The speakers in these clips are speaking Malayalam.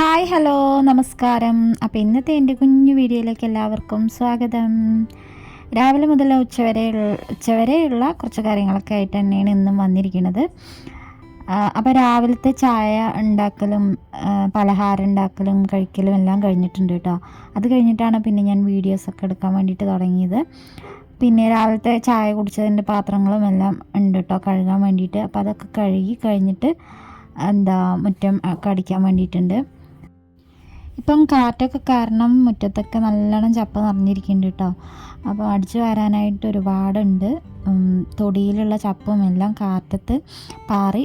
ഹായ് ഹലോ നമസ്കാരം. അപ്പോൾ ഇന്നത്തെ എന്റെ കുഞ്ഞു വീഡിയോയിലേക്ക് എല്ലാവർക്കും സ്വാഗതം. രാവിലെ മുതൽ ഉച്ചവരെ ഉച്ചവരെയുള്ള കുറച്ച് കാര്യങ്ങളൊക്കെ ആയിട്ട് തന്നെയാണ് ഇന്നും വന്നിരിക്കുന്നത്. അപ്പോൾ രാവിലത്തെ ചായ ഉണ്ടാക്കലും പലഹാരം ഉണ്ടാക്കലും കഴിക്കലും എല്ലാം കഴിഞ്ഞിട്ടുണ്ട് കേട്ടോ. അത് കഴിഞ്ഞിട്ടാണ് പിന്നെ ഞാൻ വീഡിയോസൊക്കെ എടുക്കാൻ വേണ്ടിയിട്ട് തുടങ്ങിയത്. പിന്നെ രാവിലത്തെ ചായ കുടിച്ചതിന്റെ പാത്രങ്ങളും എല്ലാം ഉണ്ട് കേട്ടോ കഴുകാൻ വേണ്ടിയിട്ട്. അപ്പോൾ അതൊക്കെ കഴുകി കഴിഞ്ഞിട്ട് എന്താ മുറ്റം ഒക്കെ അടിക്കാൻ വേണ്ടിയിട്ടുണ്ട്. ഇപ്പം കാറ്റൊക്കെ കാരണം മുറ്റത്തൊക്കെ നല്ലോണം ചപ്പ നിറഞ്ഞിരിക്കുന്നുണ്ട് കേട്ടോ. അപ്പോൾ അടിച്ചു വരാനായിട്ട് ഒരുപാടുണ്ട്. തൊടിയിലുള്ള ചപ്പും എല്ലാം കാറ്റത്ത് പാറി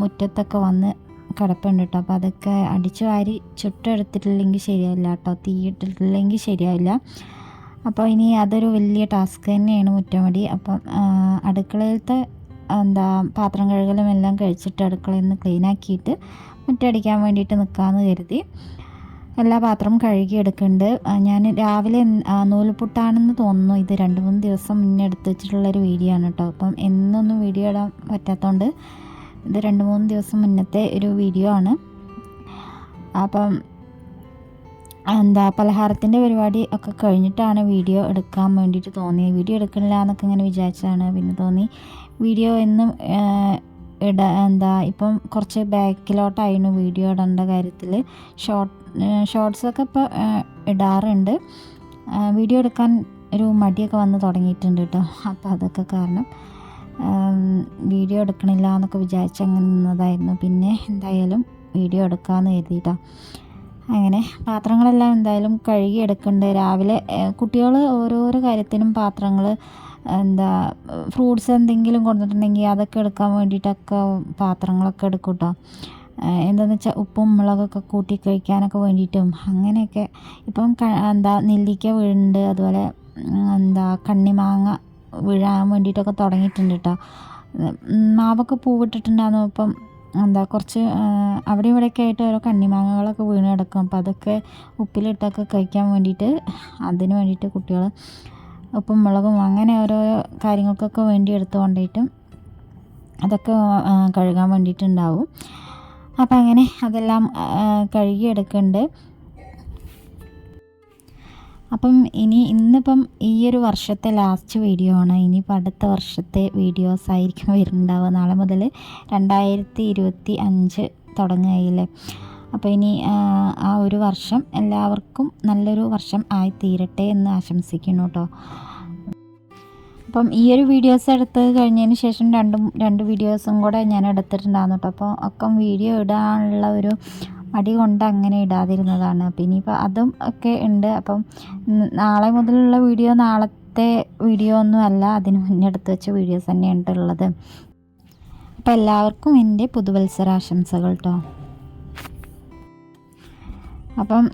മുറ്റത്തൊക്കെ വന്ന് കിടപ്പുണ്ട് കേട്ടോ. അപ്പോൾ അതൊക്കെ അടിച്ചു വാരി ചുട്ടെടുത്തിട്ടില്ലെങ്കിൽ ശരിയാവില്ല കേട്ടോ. തീയിട്ടിട്ടില്ലെങ്കിൽ ശരിയാവില്ല. അപ്പോൾ ഇനി അതൊരു വലിയ ടാസ്ക് തന്നെയാണ് മുറ്റമടി. അപ്പം അടുക്കളയിലത്തെ എന്താ പാത്രം കഴുകലും എല്ലാം കഴിച്ചിട്ട് അടുക്കളയിൽ നിന്ന് ക്ലീൻ ആക്കിയിട്ട് മുറ്റടിക്കാൻ വേണ്ടിയിട്ട് നിൽക്കാമെന്ന് കരുതി. എല്ലാ പാത്രവും കഴുകിയെടുക്കുന്നുണ്ട് ഞാൻ രാവിലെ നൂലുപുട്ടാണെന്ന് തോന്നുന്നു. ഇത് രണ്ട് മൂന്ന് ദിവസം മുന്നേ എടുത്ത് വെച്ചിട്ടുള്ളൊരു വീഡിയോ ആണ് കേട്ടോ അപ്പം എന്നൊന്നും വീഡിയോ ഇടാൻ പറ്റാത്തതുകൊണ്ട് ഇത് രണ്ട് മൂന്ന് ദിവസം മുന്നത്തെ ഒരു വീഡിയോ ആണ്. അപ്പം എന്താ പലഹാരത്തിന്റെ പരിപാടി ഒക്കെ കഴിഞ്ഞിട്ടാണ് വീഡിയോ എടുക്കാൻ വേണ്ടിയിട്ട് തോന്നിയത് വീഡിയോ എടുക്കണില്ല എന്നൊക്കെ ഇങ്ങനെ വിചാരിച്ചാണ് പിന്നെ തോന്നി വീഡിയോ എന്നും ഇട എന്താ ഇപ്പം കുറച്ച് ബാക്കിലോട്ടായിരുന്നു വീഡിയോ ഇടേണ്ട കാര്യത്തിൽ. ഷോർട്ട് ഷോർട്സൊക്കെ ഇപ്പോൾ ഇടാറുണ്ട്. വീഡിയോ എടുക്കാൻ ഒരു മടിയൊക്കെ വന്ന് തുടങ്ങിയിട്ടുണ്ട് കേട്ടോ. അപ്പോൾ അതൊക്കെ കാരണം വീഡിയോ എടുക്കണില്ല എന്നൊക്കെ വിചാരിച്ച് അങ്ങനെ നിന്നതായിരുന്നു. പിന്നെ എന്തായാലും വീഡിയോ എടുക്കാമെന്ന് കരുതിയിട്ടാണ് അങ്ങനെ പാത്രങ്ങളെല്ലാം എന്തായാലും കഴുകി എടുക്കുന്നുണ്ട് രാവിലെ കുട്ടികൾ ഓരോരോ കാര്യത്തിനും പാത്രങ്ങൾ എന്താ ഫ്രൂട്ട്സ് എന്തെങ്കിലും കൊടുത്തിട്ടുണ്ടെങ്കിൽ അതൊക്കെ എടുക്കാൻ വേണ്ടിയിട്ടൊക്കെ പാത്രങ്ങളൊക്കെ എടുക്കും കേട്ടോ എന്താണെന്ന് വെച്ചാൽ ഉപ്പും മുളകൊക്കെ കൂട്ടി കഴിക്കാനൊക്കെ വേണ്ടിയിട്ടും അങ്ങനെയൊക്കെ. ഇപ്പം എന്താ നെല്ലിക്ക വീഴുന്നുണ്ട് അതുപോലെ എന്താ കണ്ണിമാങ്ങ വീഴാൻ വേണ്ടിയിട്ടൊക്കെ തുടങ്ങിയിട്ടുണ്ട് കേട്ടോ മാവൊക്കെ പൂവിട്ടിട്ടുണ്ടായിരുന്നു അപ്പം എന്താ കുറച്ച് അവിടെ ഇവിടെയൊക്കെ ആയിട്ട് ഓരോ കണ്ണിമാങ്ങകളൊക്കെ വീണ് കിടക്കും. അപ്പോൾ അതൊക്കെ ഉപ്പിലിട്ടൊക്കെ കഴിക്കാൻ വേണ്ടിയിട്ട് അതിന് വേണ്ടിയിട്ട് കുട്ടികൾ ഉപ്പും മുളകും അങ്ങനെ ഓരോ കാര്യങ്ങൾക്കൊക്കെ വേണ്ടി എടുത്തു കൊണ്ടിട്ടും അതൊക്കെ കഴുകാൻ വേണ്ടിയിട്ടുണ്ടാവും. അപ്പം അങ്ങനെ അതെല്ലാം കഴുകിയെടുക്കുന്നുണ്ട് അപ്പം ഇനി ഇന്നിപ്പം ഈ ഒരു വർഷത്തെ ലാസ്റ്റ് വീഡിയോ ആണ്. ഇനിയിപ്പോൾ അടുത്ത വർഷത്തെ വീഡിയോസ് ആയിരിക്കും വരുന്നുണ്ടാവുക. നാളെ മുതൽ രണ്ടായിരത്തി ഇരുപത്തി അഞ്ച് തുടങ്ങുകയില്ലേ? അപ്പോൾ ഇനി ആ, ഒരു വർഷം എല്ലാവർക്കും നല്ലൊരു വർഷം ആയി തീരട്ടെ എന്ന് ആശംസിക്കുന്നു കേട്ടോ അപ്പം ഈ ഒരു വീഡിയോസ് എടുത്ത് കഴിഞ്ഞതിന് ശേഷം രണ്ടും രണ്ട് വീഡിയോസും കൂടെ ഞാൻ എടുത്തിട്ടുണ്ടായിരുന്നു കേട്ടോ അപ്പോൾ ഒക്കെ വീഡിയോ ഇടാനുള്ള ഒരു മടി കൊണ്ട് അങ്ങനെ ഇടാതിരുന്നതാണ്. അപ്പം ഇനിയിപ്പോൾ അതും ഒക്കെ ഉണ്ട്. അപ്പം നാളെ മുതലുള്ള വീഡിയോ നാളത്തെ വീഡിയോ ഒന്നും അല്ല. അതിന് മുന്നേ എടുത്ത് വെച്ച വീഡിയോസ് തന്നെയാണ് ഉള്ളത്. അപ്പോൾ എല്ലാവർക്കും എന്റെ പുതുവത്സരാശംസകൾ കേട്ടോ അപ്പം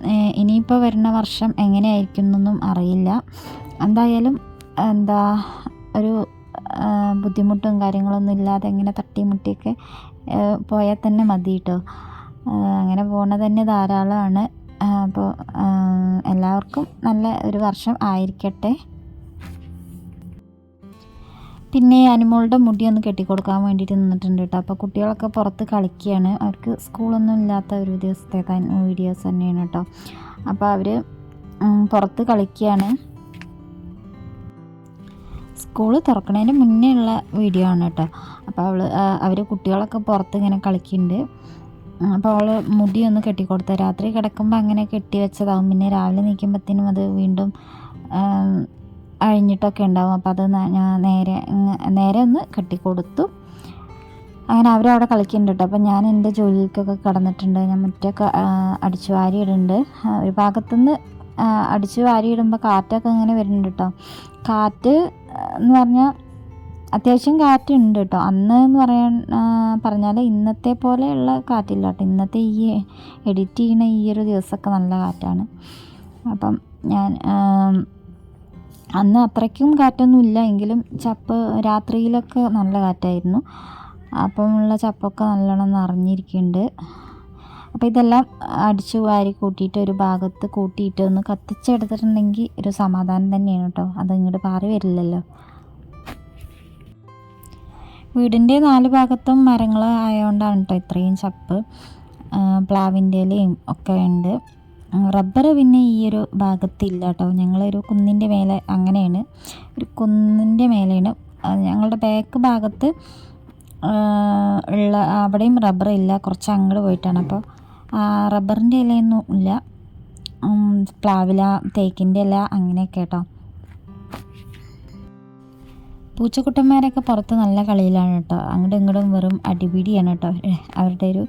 ഇനിയിപ്പോൾ വരുന്ന വർഷം എങ്ങനെയായിരിക്കും എന്നൊന്നും അറിയില്ല. എന്തായാലും എന്താ ഒരു ബുദ്ധിമുട്ടും കാര്യങ്ങളൊന്നും ഇല്ലാതെ ഇങ്ങനെ തട്ടിമുട്ടിയൊക്കെ പോയാൽ തന്നെ മതി കേട്ടോ അങ്ങനെ പോണത് തന്നെ ധാരാളമാണ്. അപ്പോൾ എല്ലാവർക്കും നല്ല ഒരു വർഷം ആയിരിക്കട്ടെ. പിന്നെ അനുമോളുടെ മുടി ഒന്ന് കെട്ടിക്കൊടുക്കാൻ വേണ്ടിയിട്ട് നിന്നിട്ടുണ്ട് കേട്ടോ അപ്പോൾ കുട്ടികളൊക്കെ പുറത്ത് കളിക്കുകയാണ്. അവർക്ക് സ്കൂളൊന്നും ഇല്ലാത്ത ഒരു ദിവസത്തെ വീഡിയോസ് തന്നെയാണ് കേട്ടോ അപ്പോൾ അവർ പുറത്ത് കളിക്കുകയാണ്. സ്കൂൾ തുറക്കുന്നതിന് മുന്നേ ഉള്ള വീഡിയോ ആണ് കേട്ടോ അപ്പോൾ അവൾ അവർ കുട്ടികളൊക്കെ പുറത്ത് ഇങ്ങനെ കളിക്കുന്നുണ്ട്. അപ്പോൾ അവൾ മുടി ഒന്ന് കെട്ടിക്കൊടുത്ത രാത്രി കിടക്കുമ്പോൾ അങ്ങനെ കെട്ടി വെച്ചതാവും. പിന്നെ രാവിലെ നീക്കുമ്പോഴത്തേനും അത് വീണ്ടും അഴിഞ്ഞിട്ടൊക്കെ ഉണ്ടാവും. അപ്പോൾ അത് ഞാൻ നേരെ നേരെ ഒന്ന് കെട്ടിക്കൊടുത്തു. അങ്ങനെ അവരവിടെ കളിക്കുന്നുണ്ട് കേട്ടോ. അപ്പോൾ ഞാൻ എന്റെ ജോലിക്കൊക്കെ കടന്നിട്ടുണ്ട്. ഞാൻ മുറ്റൊക്കെ അടിച്ചു വാരിയിടുന്നുണ്ട്. ഒരു ഭാഗത്തുനിന്ന് അടിച്ചു വാരിയിടുമ്പോൾ കാറ്റൊക്കെ ഇങ്ങനെ വരുന്നുണ്ട് കേട്ടോ. കാറ്റ് എന്ന് പറഞ്ഞാൽ അത്യാവശ്യം കാറ്റുണ്ട് കേട്ടോ. അന്ന് എന്ന് പറയാൻ പറഞ്ഞാൽ ഇന്നത്തെ പോലെയുള്ള കാറ്റില്ല കേട്ടോ. ഇന്നത്തെ ഈ എഡിറ്റ് ചെയ്യുന്ന ഈ ഒരു ദിവസമൊക്കെ നല്ല കാറ്റാണ്. അപ്പം ഞാൻ അന്ന് അത്രയ്ക്കും കാറ്റൊന്നും ഇല്ല. എങ്കിലും ചപ്പ് രാത്രിയിലൊക്കെ നല്ല കാറ്റായിരുന്നു. അപ്പം ഉള്ള ചപ്പൊക്കെ നല്ലോണം നിറഞ്ഞിരിക്കുന്നുണ്ട്. അപ്പോൾ ഇതെല്ലാം അടിച്ചു വാരി കൂട്ടിയിട്ട് ഒരു ഭാഗത്ത് കൂട്ടിയിട്ട് ഒന്ന് കത്തിച്ചെടുത്തിട്ടുണ്ടെങ്കിൽ ഒരു സമാധാനം തന്നെയാണ് കേട്ടോ. അത് ഇങ്ങോട്ട് പാറി വരില്ലല്ലോ. വീടിന്റെ നാല് ഭാഗത്തും മരങ്ങൾ ആയതുകൊണ്ടാണ് കേട്ടോ ഇത്രയും ചപ്പ്. പ്ലാവിന്റെ ഇലയും ഒക്കെ ഉണ്ട്. റബ്ബർ പിന്നെ ഈ ഒരു ഭാഗത്തില്ല കേട്ടോ ഞങ്ങളൊരു കുന്നിന്റെ മേലെ അങ്ങനെയാണ്. ഒരു കുന്നിന്റെ മേലെയാണ്. ഞങ്ങളുടെ ബാക്ക് ഭാഗത്ത് ഉള്ള അവിടെയും റബ്ബർ ഇല്ല. കുറച്ച് അങ്ങോട്ട് പോയിട്ടാണ്. അപ്പോൾ റബ്ബറിന്റെ ഇലയൊന്നും ഇല്ല. പ്ലാവില തേക്കിന്റെ ഇല അങ്ങനെയൊക്കെ കേട്ടോ പൂച്ചക്കുട്ടന്മാരൊക്കെ പുറത്ത് നല്ല കളിയിലാണ് കേട്ടോ. അങ്ങോട്ടും ഇങ്ങോട്ടും വെറും അടിപിടിയാണ് കേട്ടോ. അവരുടെ ഒരു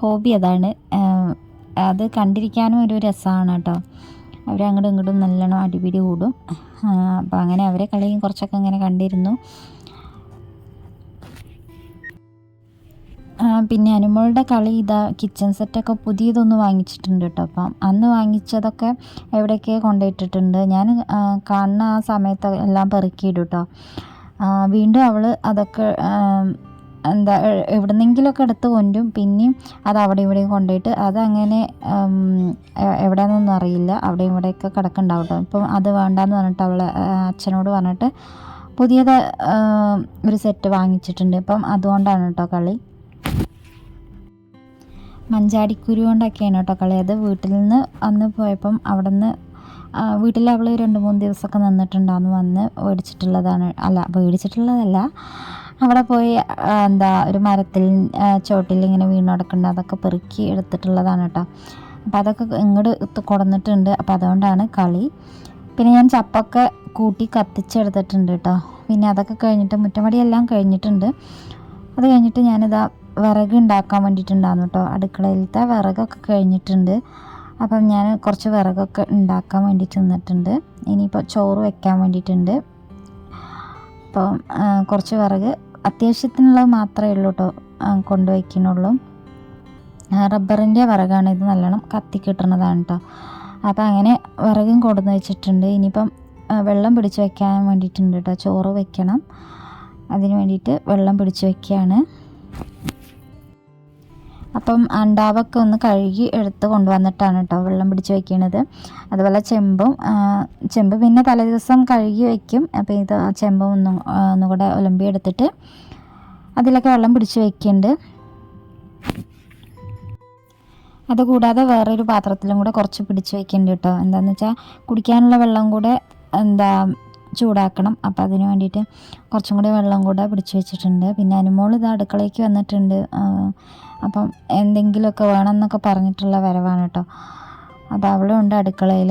ഹോബി അതാണ്. അത് കണ്ടിരിക്കാനും ഒരു രസമാണ് കേട്ടോ. അവർ അങ്ങോട്ടും ഇങ്ങോട്ടും നല്ലോണം അടിപിടി കൂടും. അപ്പോൾ അങ്ങനെ അവരെ കളിയും കുറച്ചൊക്കെ അങ്ങനെ കണ്ടിരുന്നു. പിന്നെ അനുമോളുടെ കളി ഇതാ കിച്ചൺ സെറ്റൊക്കെ പുതിയതൊന്ന് വാങ്ങിച്ചിട്ടുണ്ട് കേട്ടോ. അപ്പം അന്ന് വാങ്ങിച്ചതൊക്കെ എവിടെയൊക്കെ കൊണ്ടുപോയിട്ടിട്ടുണ്ട്. ഞാൻ കാണുന്ന ആ സമയത്ത് എല്ലാം പെറുക്കിയിടും കേട്ടോ. വീണ്ടും അവൾ അതൊക്കെ എന്താ എവിടുന്നെങ്കിലുമൊക്കെ എടുത്ത് കൊണ്ടും പിന്നെയും അത് അവിടെ ഇവിടെയും കൊണ്ടുപോയിട്ട് അതങ്ങനെ എവിടെയാണെന്നൊന്നും അറിയില്ല. അവിടെ ഇവിടെയൊക്കെ കിടക്കുന്നുണ്ടാവും കേട്ടോ ഇപ്പം അത് വേണ്ടാന്ന് പറഞ്ഞിട്ട് അവളെ അച്ഛനോട് പറഞ്ഞിട്ട് പുതിയത് ഒരു സെറ്റ് വാങ്ങിച്ചിട്ടുണ്ട്. ഇപ്പം അതുകൊണ്ടാണ് കേട്ടോ കളി. മഞ്ചാടിക്കുരു കൊണ്ടൊക്കെയാണ് കേട്ടോ കളി. അത് വീട്ടിൽ നിന്ന് അന്ന് പോയപ്പം അവിടെ നിന്ന് വീട്ടിൽ അവൾ രണ്ട് മൂന്ന് ദിവസമൊക്കെ നിന്നിട്ടുണ്ടാന്ന് വന്ന് മേടിച്ചിട്ടുള്ളതാണ്. അല്ല മേടിച്ചിട്ടുള്ളതല്ല. അവിടെ പോയി എന്താ ഒരു മരത്തിൽ ചോട്ടിൽ ഇങ്ങനെ വീണ് കിടക്കുന്നുണ്ട്. അതൊക്കെ പെറുക്കി എടുത്തിട്ടുള്ളതാണ് കേട്ടോ. അപ്പോൾ അതൊക്കെ ഇങ്ങോട്ട് കൊടുന്നിട്ടുണ്ട്. അപ്പോൾ അതുകൊണ്ടാണ് കളി. പിന്നെ ഞാൻ ചപ്പൊക്കെ കൂട്ടി കത്തിച്ചെടുത്തിട്ടുണ്ട് കേട്ടോ. പിന്നെ അതൊക്കെ കഴിഞ്ഞിട്ട് മുറ്റമടിയെല്ലാം കഴിഞ്ഞിട്ടുണ്ട്. അത് കഴിഞ്ഞിട്ട് ഞാനിതാ വിറക് ഉണ്ടാക്കാൻ വേണ്ടിയിട്ടുണ്ടായിരുന്നു കേട്ടോ. അടുക്കളയിലത്തെ വിറകൊക്കെ കഴിഞ്ഞിട്ടുണ്ട്. അപ്പം ഞാൻ കുറച്ച് വിറകൊക്കെ ഉണ്ടാക്കാൻ വേണ്ടിയിട്ട് നിന്നിട്ടുണ്ട് ഇനിയിപ്പോൾ ചോറ് വെക്കാൻ വേണ്ടിയിട്ടുണ്ട്. അപ്പം കുറച്ച് വിറക് അത്യാവശ്യത്തിനുള്ളത് മാത്രമേ ഉള്ളൂ കേട്ടോ കൊണ്ടുവയ്ക്കുന്നുള്ളൂ. റബ്ബറിന്റെ വിറകാണ് ഇത് നല്ലോണം കത്തി കിട്ടുന്നതാണ് കേട്ടോ അപ്പോൾ അങ്ങനെ വിറകും കൊടുന്ന് വെച്ചിട്ടുണ്ട്. ഇനിയിപ്പം വെള്ളം പിടിച്ച് വെക്കാൻ വേണ്ടിയിട്ടുണ്ട് കേട്ടോ ചോറ് വെക്കണം. അതിന് വേണ്ടിയിട്ട് വെള്ളം പിടിച്ച് വെക്കുകയാണ്. അപ്പം അണ്ടാവൊക്കെ ഒന്ന് കഴുകി എടുത്ത് കൊണ്ടുവന്നിട്ടാണ് കേട്ടോ വെള്ളം പിടിച്ച് വെക്കുന്നത് അതുപോലെ ചെമ്പും ചെമ്പ് പിന്നെ തലേ ദിവസം കഴുകി വയ്ക്കും അപ്പോൾ ഇത് ചെമ്പും ഒന്നും ഒന്നുകൂടെ ഒലമ്പി എടുത്തിട്ട് അതിലൊക്കെ വെള്ളം പിടിച്ച് വയ്ക്കുന്നുണ്ട് അതുകൂടാതെ വേറൊരു പാത്രത്തിലും കൂടെ കുറച്ച് പിടിച്ച് വയ്ക്കുന്നുണ്ട് കേട്ടോ. എന്താണെന്ന് വെച്ചാൽ കുടിക്കാനുള്ള വെള്ളം കൂടെ എന്താ ചൂടാക്കണം. അപ്പോൾ അതിന് വേണ്ടിയിട്ട് കുറച്ചും കൂടി വെള്ളം കൂടെ പിടിച്ച് വെച്ചിട്ടുണ്ട്. പിന്നെ അനുമോൾ ഇത് അടുക്കളയ്ക്ക് വന്നിട്ടുണ്ട്. അപ്പം എന്തെങ്കിലുമൊക്കെ വേണമെന്നൊക്കെ പറഞ്ഞിട്ടുള്ള വരവാണ് കേട്ടോ. അപ്പോൾ അവളും ഉണ്ട് അടുക്കളയിൽ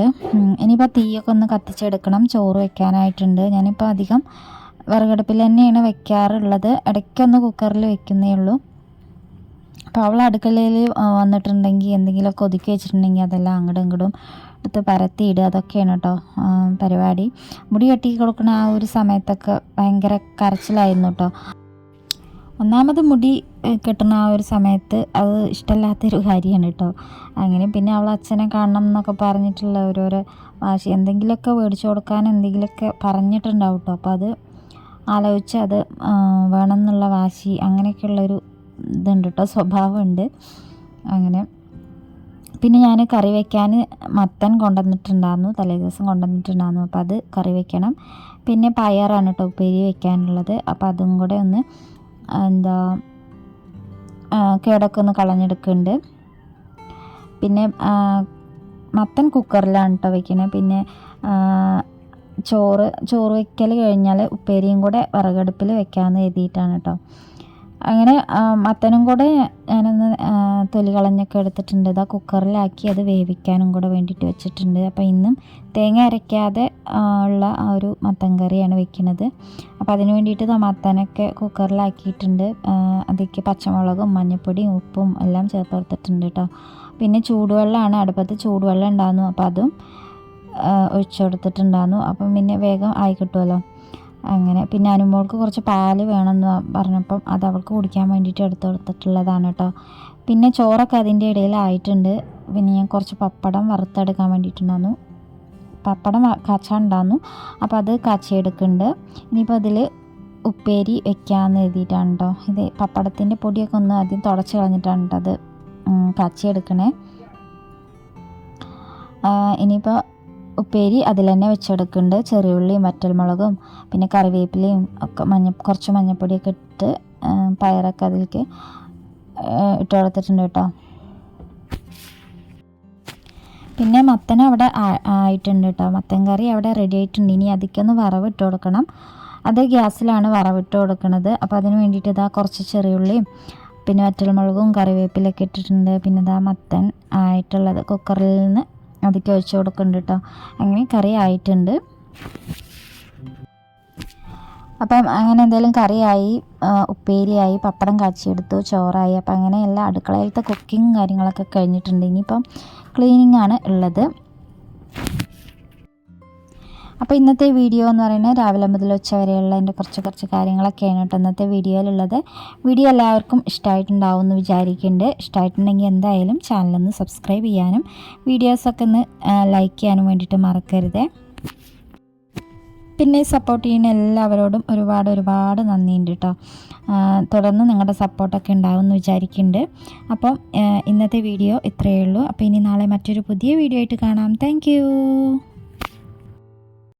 ഇനിയിപ്പോൾ തീയൊക്കെ ഒന്ന് കത്തിച്ചെടുക്കണം. ചോറ് വെക്കാനായിട്ടുണ്ട്. ഞാനിപ്പോൾ അധികം വിറകടുപ്പിൽ തന്നെയാണ് വെക്കാറുള്ളത്. ഇടയ്ക്കൊന്ന് കുക്കറിൽ വെക്കുന്നേ ഉള്ളൂ. അപ്പോൾ അവൾ അടുക്കളയിൽ വന്നിട്ടുണ്ടെങ്കിൽ എന്തെങ്കിലുമൊക്കെ ഒതുക്കി വെച്ചിട്ടുണ്ടെങ്കിൽ അതെല്ലാം അങ്ങോട്ടും ഇങ്ങോട്ടും എടുത്ത് പരത്തിയിടുക. അതൊക്കെയാണ് കേട്ടോ പരിപാടി. മുടി കെട്ടി കൊടുക്കുന്ന ആ ഒരു സമയത്തൊക്കെ ഭയങ്കര കരച്ചിലായിരുന്നു കേട്ടോ. ഒന്നാമത് മുടി കെട്ടുന്ന ആ ഒരു സമയത്ത് അത് ഇഷ്ടമല്ലാത്തൊരു കാര്യമാണ് കേട്ടോ. അങ്ങനെ പിന്നെ അവൾ അച്ഛനെ കാണണം എന്നൊക്കെ പറഞ്ഞിട്ടുള്ള ഓരോരോ വാശി എന്തെങ്കിലുമൊക്കെ മേടിച്ചു കൊടുക്കാൻ എന്തെങ്കിലുമൊക്കെ പറഞ്ഞിട്ടുണ്ടാവും കേട്ടോ. അപ്പോൾ അത് ആലോചിച്ച് അത് വേണം എന്നുള്ള വാശി അങ്ങനെയൊക്കെയുള്ളൊരു ഇതുണ്ട് കേട്ടോ സ്വഭാവമുണ്ട്. അങ്ങനെ പിന്നെ ഞാൻ കറി വയ്ക്കാൻ മത്തൻ കൊണ്ടുവന്നിട്ടുണ്ടായിരുന്നു തലേ ദിവസം കൊണ്ടുവന്നിട്ടുണ്ടായിരുന്നു. അപ്പോൾ അത് കറി വയ്ക്കണം. പിന്നെ പയറാണ് കേട്ടോ ഉപ്പേരി വയ്ക്കാനുള്ളത്. അപ്പോൾ അതും കൂടെ ഒന്ന് എന്താ കേടൊക്കെ ഒന്ന് കളഞ്ഞെടുക്കുന്നുണ്ട് പിന്നെ മത്തൻ കുക്കറിലാണ് കേട്ടോ വയ്ക്കുന്നത് പിന്നെ ചോറ് ചോറ് വയ്ക്കൽ കഴിഞ്ഞാൽ ഉപ്പേരിയും കൂടെ വിറകടുപ്പിൽ വെക്കാമെന്ന് എഴുതിയിട്ടാണ് കേട്ടോ അങ്ങനെ മത്തനും കൂടെ ഞാനൊന്ന് തൊലി കളഞ്ഞൊക്കെ എടുത്തിട്ടുണ്ട്. ഇതാ കുക്കറിലാക്കി അത് വേവിക്കാനും കൂടെ വേണ്ടിയിട്ട് വെച്ചിട്ടുണ്ട്. അപ്പോൾ ഇന്നും തേങ്ങ അരയ്ക്കാതെ ഉള്ള ആ ഒരു മത്തൻ കറിയാണ് വെക്കുന്നത്. അപ്പോൾ അതിന് വേണ്ടിയിട്ട് മത്തനൊക്കെ കുക്കറിലാക്കിയിട്ടുണ്ട്. അതിലേക്ക് പച്ചമുളകും മഞ്ഞൾപ്പൊടിയും ഉപ്പും എല്ലാം ചേർത്തെടുത്തിട്ടുണ്ട് കേട്ടോ പിന്നെ ചൂടുവെള്ളമാണ്. അടുപ്പത്ത് ചൂടുവെള്ളം ഉണ്ടായിരുന്നു അപ്പോൾ അതും ഒഴിച്ചു കൊടുത്തിട്ടുണ്ടായിരുന്നു അപ്പം പിന്നെ വേഗം ആയി കിട്ടുമല്ലോ അങ്ങനെ. പിന്നെ അനുമോൾക്ക് കുറച്ച് പാൽ വേണമെന്ന് പറഞ്ഞപ്പം അത് അവൾക്ക് കുടിക്കാൻ വേണ്ടിയിട്ട് എടുത്ത് കൊടുത്തിട്ടുള്ളതാണ് കേട്ടോ. പിന്നെ ചോറൊക്കെ അതിന്റെ ഇടയിലായിട്ടുണ്ട് പിന്നെ ഞാൻ കുറച്ച് പപ്പടം വറുത്തെടുക്കാൻ വേണ്ടിയിട്ടുണ്ടായിരുന്നു പപ്പടം കാച്ചാണ്ടായിരുന്നു അപ്പോൾ അത് കാച്ചിയെടുക്കുന്നുണ്ട് ഇനിയിപ്പോൾ അതിൽ ഉപ്പേരി വെക്കാമെന്ന് എഴുതിയിട്ടാണ് കേട്ടോ. ഇത് പപ്പടത്തിന്റെ പൊടിയൊക്കെ ഒന്ന് ആദ്യം തുടച്ച് കളഞ്ഞിട്ടാണ് കേട്ടോ അത് കാച്ചിയെടുക്കണേ ഇനിയിപ്പോൾ ഉപ്പേരി അതിൽ തന്നെ വെച്ചെടുക്കുന്നുണ്ട് ചെറിയുള്ളിയും വറ്റൽമുളകും പിന്നെ കറിവേപ്പിലയും ഒക്കെ മഞ്ഞ കുറച്ച് മഞ്ഞപ്പൊടിയൊക്കെ ഇട്ട് പയറൊക്കെ അതിലേക്ക് ഇട്ട് കൊടുത്തിട്ടുണ്ട് കേട്ടോ. പിന്നെ മത്തൻ അവിടെ ആയിട്ടുണ്ട് കേട്ടോ. മത്തൻ കറി അവിടെ റെഡി ആയിട്ടുണ്ട്. ഇനി അതിക്കൊന്ന് വറവിട്ട് കൊടുക്കണം. അത് ഗ്യാസിലാണ് വറവിട്ട് കൊടുക്കുന്നത് അപ്പോൾ അതിന് വേണ്ടിയിട്ട് ഇതാ കുറച്ച് ചെറിയുള്ളിയും പിന്നെ വറ്റൽമുളകും കറിവേപ്പിലൊക്കെ ഇട്ടിട്ടുണ്ട്. പിന്നെ ഇതാ മത്തൻ ആയിട്ടുള്ളത് കുക്കറിൽ നിന്ന് അതിക്ക് ഒഴിച്ച് കൊടുക്കുന്നുണ്ട് കേട്ടോ അങ്ങനെ കറി ആയിട്ടുണ്ട്. അപ്പം അങ്ങനെ എന്തെങ്കിലും കറിയായി ഉപ്പേരിയായി പപ്പടം കാച്ചിയെടുത്തു ചോറായി. അപ്പം അങ്ങനെ എല്ലാ അടുക്കളയിലത്തെ കുക്കിങ് കാര്യങ്ങളൊക്കെ കഴിഞ്ഞിട്ടുണ്ട്. ഇനിയിപ്പം ക്ലീനിങ് ആണ് ഉള്ളത്. അപ്പോൾ ഇന്നത്തെ വീഡിയോ എന്ന് പറയുന്നത് രാവിലെ മുതൽ ഉച്ച വരെയുള്ള എന്റെ കുറച്ച് കുറച്ച് കാര്യങ്ങളൊക്കെയാണ് കേട്ടോ ഇന്നത്തെ വീഡിയോയിലുള്ളത്. വീഡിയോ എല്ലാവർക്കും ഇഷ്ടമായിട്ടുണ്ടാവും എന്ന് വിചാരിക്കുന്നുണ്ട്. ഇഷ്ടമായിട്ടുണ്ടെങ്കിൽ എന്തായാലും ചാനലൊന്ന് സബ്സ്ക്രൈബ് ചെയ്യാനും വീഡിയോസൊക്കെ ഒന്ന് ലൈക്ക് ചെയ്യാനും വേണ്ടിയിട്ട് മറക്കരുത്. പിന്നെ സപ്പോർട്ട് ചെയ്യുന്ന എല്ലാവരോടും ഒരുപാട് ഒരുപാട് നന്ദിയുണ്ട് കേട്ടോ. തുടർന്ന് നിങ്ങളുടെ സപ്പോർട്ടൊക്കെ ഉണ്ടാവും എന്ന് വിചാരിക്കുന്നുണ്ട്. അപ്പം ഇന്നത്തെ വീഡിയോ ഇത്രയേ ഉള്ളൂ. അപ്പോൾ ഇനി നാളെ മറ്റൊരു പുതിയ വീഡിയോ ആയിട്ട് കാണാം. താങ്ക്